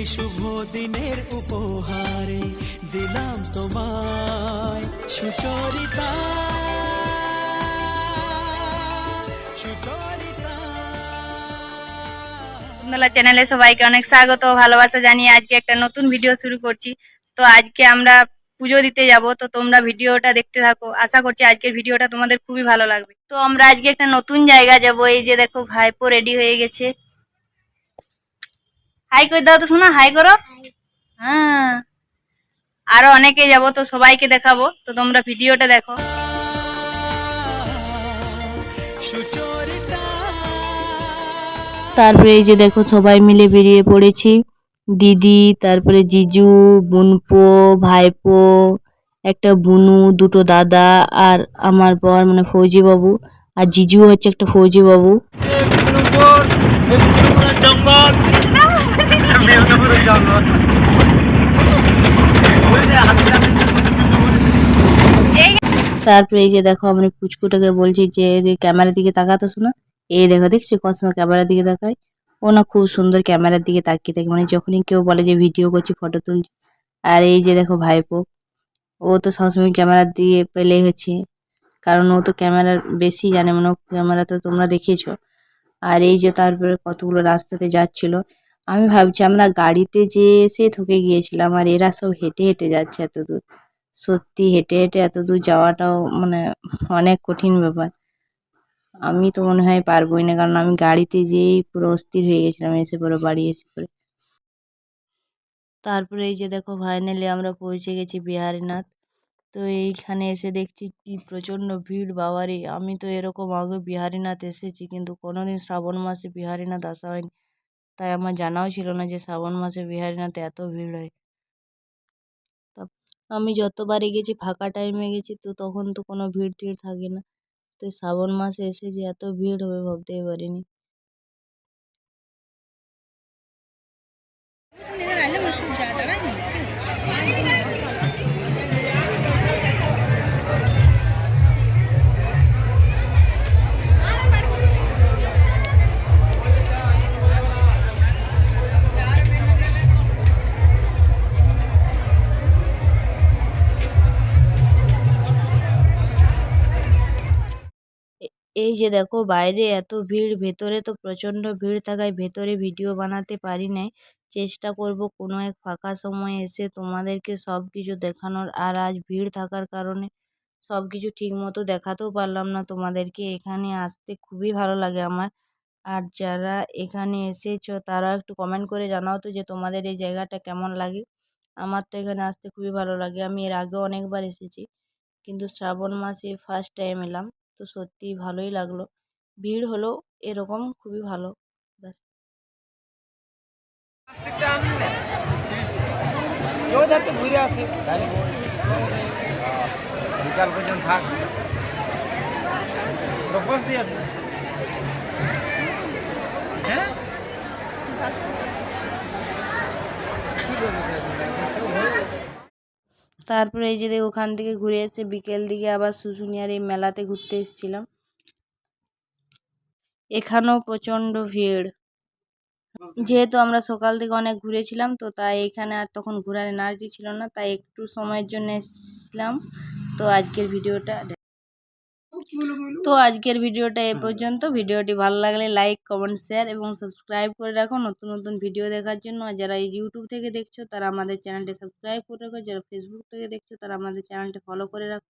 এই শুভ দিনের উপহারে দিলাম তোমায় সুচরিতা। চ্যানেলে সবাইকে অনেক স্বাগত, ভালোবাসা জানিয়ে আজকে একটা নতুন ভিডিও শুরু করছি। তো আজকে আমরা পুজো দিতে যাব, তো তোমরা ভিডিওটা দেখতে থাকো। আশা করছি আজকের ভিডিওটা তোমাদের খুবই ভালো লাগবে। তো আমরা আজকে একটা নতুন জায়গা যাব, এই যে দেখো, ভাইপো রেডি হয়ে গেছে। হাই করে দাও তো শোনা হাই করো। হ্যাঁ। আরও অনেকে যাব তো সবাইকে দেখাবো। তো তোমরা ভিডিওটা দেখো। তারপরে এই যে দেখো সবাই মিলে বেরিয়ে পড়েছি। দিদি তারপরে জিজু বুনপো ভাইপো একটা বুনু দুটো দাদা আর আমার বর মানে ফৌজি বাবু আর জিজু হচ্ছে একটা ফৌজি বাবু। তারপরে এই যে দেখো আমি পুচকুটাকে বলছি যে ক্যামেরার দিকে তাকাতো শোনা। এই দেখো, দেখছি কত সময় ক্যামেরার দিকে তাকায়? ও না খুব সুন্দর ক্যামেরার দিকে তাকিয়ে থাকে। মানে যখনই কেউ বলে যে, ভিডিও করছি, ফটো তুলছি। আর এই যে দেখো ভাইপো, ও তো সবসময় ক্যামেরার দিয়ে পেলে হচ্ছে। কারণ ও তো ক্যামেরার বেশি জানে মানে ক্যামেরা তো তোমরা দেখিয়েছো। আর এই যে তারপরে কতগুলো রাস্তাতে যাচ্ছিল। আমি ভাবছি আমরা গাড়িতে যে এসে থকে গিয়েছিলাম আর এরা সব হেঁটে হেঁটে যাচ্ছে এত দূর সত্যি হেঁটে হেঁটে এত দূর যাওয়াটাও মানে অনেক কঠিন ব্যাপার। আমি তো মনে হয় পারবোই না, কারণ আমি গাড়িতে যেয়েই পুরো অস্থির হয়ে গেছিলাম, এসে পরে বাড়ি এসে পরে। তারপরে এই যে দেখো ফাইনালি আমরা পৌঁছে গেছি বিহারীনাথ। তো এইখানে এসে দেখছি কি প্রচণ্ড ভিড়, বাবারে! আমি তো এরকম আগে বিহারীনাথ এসেছি, কিন্তু কোনোদিন শ্রাবণ মাসে বিহারীনাথ আসা হয়নি। তাই আমার জানাও ছিল না যে শ্রাবণ মাসে বিহারীনাথে এত ভিড় হয়। তা আমি যতবারই গেছি ফাঁকা টাইমে গেছি, তো তখন তো কোনো ভিড় টিড় থাকে না। তো শ্রাবণ মাসে এসে যে এত ভিড় হবে, ভাবতেই পারিনি। এই যে দেখো, বাইরে এত ভিড়, ভেতরে তো প্রচণ্ড ভিড় থাকায় ভেতরে ভিডিও বানাতে পারি নাই। চেষ্টা করব কোনো এক ফাঁকা সময় এসে তোমাদেরকে সব কিছু দেখানোর। আর আজ ভিড় থাকার কারণে সব কিছু ঠিক মতো দেখাতেও পারলাম না তোমাদেরকে। এখানে আসতে খুবই ভালো লাগে আমার। আর যারা এখানে এসেছ, তারা একটু কমেন্ট করে জানাও তো যে তোমাদের এই জায়গাটা কেমন লাগে। আমার তো এখানে আসতে খুবই ভালো লাগে। আমি এর আগেও অনেকবার এসেছি, কিন্তু শ্রাবণ মাসে ফার্স্ট টাইম এলাম। তো সত্যিই ভালোই লাগল। ভিড় হলেও এরকম খুবই ভালো। ব্যাস। ঘুরে আসি বিকাল পর্যন্ত থাক প্রপোজ দিয়ে দিন হ্যাঁ তারপরে এই যে ওখান থেকে ঘুরে এসে বিকেল দিকে আবার শুশুনিয়ার এই মেলাতে ঘুরতে এসেছিলাম। এখানেও প্রচণ্ড ভিড়। যেহেতু আমরা সকাল থেকে অনেক ঘুরেছিলাম, তো তাই এখানে আর তখন ঘোরার এনার্জি ছিল না, তাই একটু সময়ের জন্য এসেছিলাম। তো আজকের ভিডিওটা তো আজকের ভিডিওটা এ পর্যন্ত। ভিডিওটি ভালো লাগলে লাইক, কমেন্ট, শেয়ার এবং সাবস্ক্রাইব করে রাখো। নতুন নতুন ভিডিও দেখার জন্য। যারা ইউটিউব থেকে দেখছ, তারা আমাদের চ্যানেলটি সাবস্ক্রাইব করে রাখো। যারা ফেসবুক থেকে দেখছ, তারা আমাদের চ্যানেলটি ফলো করে রাখো।